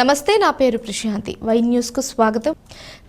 నమస్తే నా పేరు ప్రశాంతి. వై న్యూస్కు స్వాగతం.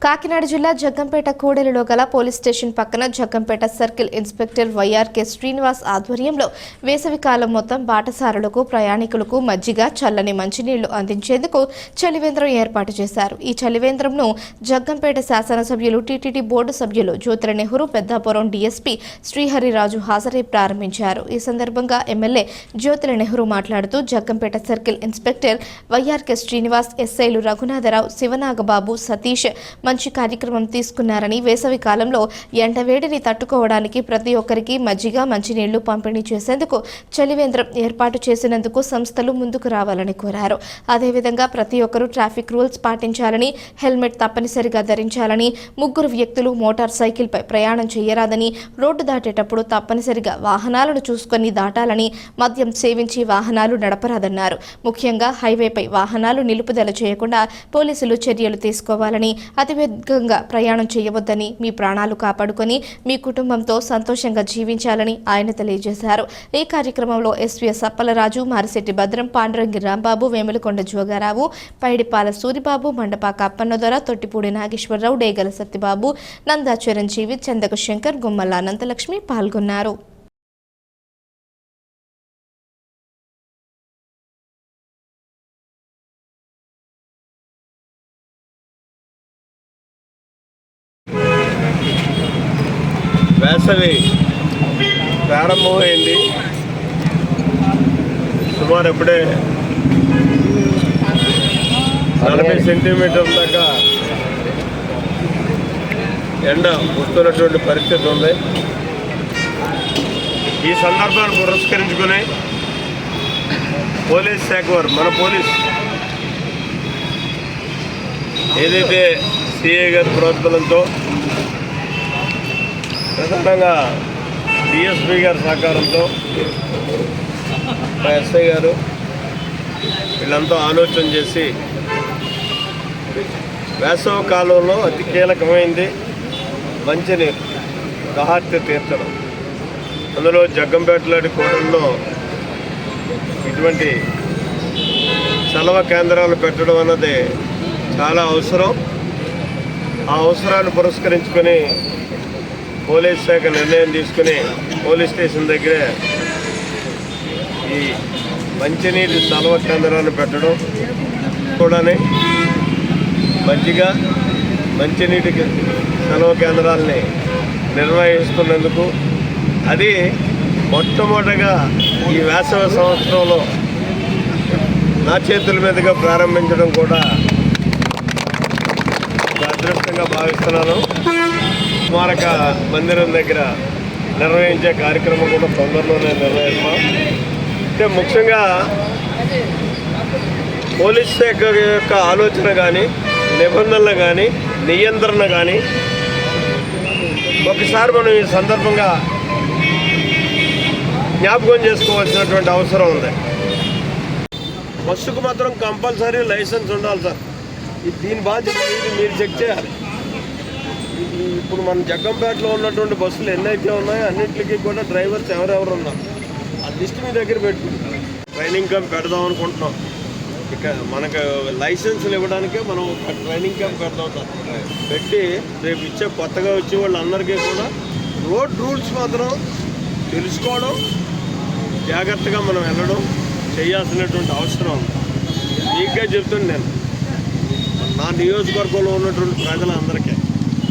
కాకినాడ జిల్లా జగ్గంపేట కూడలిలో గల పోలీస్ స్టేషన్ పక్కన Jaggampeta circle inspector Y R K Srinivas ఆధ్వర్యంలో వేసవికాలం మొత్తం బాటసారులకు ప్రయాణికులకు మజ్జిగ చల్లని మంచినీళ్ళు అందించేందుకు చలివేంద్రం ఏర్పాటు చేశారు. ఈ చలివేంద్రంను జగ్గంపేట శాసనసభ్యులు టీటీడీ బోర్డు సభ్యులు జ్యోతుల నెహ్రూ పెద్దాపురం డీఎస్పీ శ్రీహరిరాజు హాజరై ప్రారంభించారు. ఈ సందర్భంగా ఎమ్మెల్యే జ్యోతుల నెహ్రూ మాట్లాడుతూ Jaggampeta circle inspector Y R K Srinivas ఎస్ఐలు రఘునాథరావు శివనాగబాబు సతీష్ మంచి కార్యక్రమం తీసుకున్నారని వేసవి కాలంలో ఎండవేడిని తట్టుకోవడానికి ప్రతి ఒక్కరికి మజ్జిగ మంచినీళ్ళు పంపిణీ చేసేందుకు చలివేంద్రం ఏర్పాటు చేసినందుకు సంస్థలు ముందుకు రావాలని కోరారు. అదేవిధంగా ప్రతి ఒక్కరూ ట్రాఫిక్ రూల్స్ పాటించాలని హెల్మెట్ తప్పనిసరిగా ధరించాలని ముగ్గురు వ్యక్తులు మోటార్ సైకిల్పై ప్రయాణం చేయరాదని రోడ్డు దాటేటప్పుడు తప్పనిసరిగా వాహనాలను చూసుకొని దాటాలని మద్యం సేవించి వాహనాలు నడపరాదన్నారు. ముఖ్యంగా హైవేపై వాహనాలు నిలుపుదల చేయకుండా పోలీసులు చర్యలు తీసుకోవాలని అతివేగంగా ప్రయాణం చేయవద్దని మీ ప్రాణాలు కాపాడుకొని మీ కుటుంబంతో సంతోషంగా జీవించాలని ఆయన తెలియజేశారు. ఈ కార్యక్రమంలో ఎస్వీఎస్ అప్పలరాజు మారిశెట్టి భద్రం పాండురంగి రాంబాబు వేములకొండ జోగారావు పైడిపాల సూరిబాబు మండపాక అప్పన్నదొర తొట్టిపూడి నాగేశ్వరరావు డేగల సత్యబాబు నందా చిరంజీవి చందక శంకర్ గుమ్మల్ల అనంతలక్ష్మి పాల్గొన్నారు. వేసవి ప్రారంభమైంది. సుమారు ఎప్పుడే నలభై సెంటీమీటర్ల దాకా ఎండ వస్తున్నటువంటి పరిస్థితి ఉంది. ఈ సందర్భాన్ని పురస్కరించుకుని పోలీస్ శాఖ వారు మన పోలీస్ ఏదైతే సిఐ గారి ప్రోత్బలంతో ప్రధానంగా డిఎస్పీ గారి సహకారంతో మా ఎస్ఐ గారు వీళ్ళంతా ఆలోచన చేసి వేసవ కాలంలో అతి కీలకమైంది మంచినీరు దహార్తి తీర్చడం. అందులో జగ్గంపేటలాంటి కోటల్లో ఇటువంటి చలవ కేంద్రాలు పెట్టడం అన్నది చాలా అవసరం. ఆ అవసరాన్ని పురస్కరించుకొని పోలీస్ శాఖ నిర్ణయం తీసుకుని పోలీస్ స్టేషన్ దగ్గరే ఈ మంచినీటి సలవ కేంద్రాన్ని పెట్టడం కూడానే మంచిగా మంచినీటి చలవ కేంద్రాలని నిర్వహిస్తున్నందుకు అది మొట్టమొదటగా ఈ వేసవ సంవత్సరంలో నా చేతుల మీదుగా ప్రారంభించడం కూడా అదృష్టంగా భావిస్తున్నాను. స్మారక మందిరం దగ్గర నిర్వహించే కార్యక్రమం కూడా తొందరలోనే నిర్వహిస్తాం. అంటే ముఖ్యంగా పోలీస్ శాఖ యొక్క ఆలోచన కానీ నిబంధనలు కానీ నియంత్రణ కానీ ఒకసారి మనం ఈ సందర్భంగా జ్ఞాపకం చేసుకోవాల్సినటువంటి అవసరం ఉంది. బస్సుకు మాత్రం కంపల్సరీ లైసెన్స్ ఉండాలి సార్. ఇది దీని బాధ్యత మీరు చెక్ చేయాలి. ఇప్పుడు మన జగ్గంపేటలో ఉన్నటువంటి బస్సులు ఎన్నైతే ఉన్నాయో అన్నింటికి కూడా డ్రైవర్స్ ఎవరెవరు ఉన్నారు? ఆ లిస్ట్ మీ దగ్గర పెట్టు. ట్రైనింగ్ క్యాంప్ పెడదాం అనుకుంటున్నాం. ఇక మనకు లైసెన్సులు ఇవ్వడానికే మనం ఒక ట్రైనింగ్ క్యాంప్ పెడదాం పెట్టి రేపు ఇచ్చే కొత్తగా వచ్చే వాళ్ళందరికీ కూడా రోడ్ రూల్స్ మాత్రం తెలుసుకోవడం జాగ్రత్తగా మనం వెళ్ళడం చేయాల్సినటువంటి అవసరం ఉంది. నీకే చెప్తుంది నేను. నా నియోజకవర్గంలో ఉన్నటువంటి ప్రజలందరికీ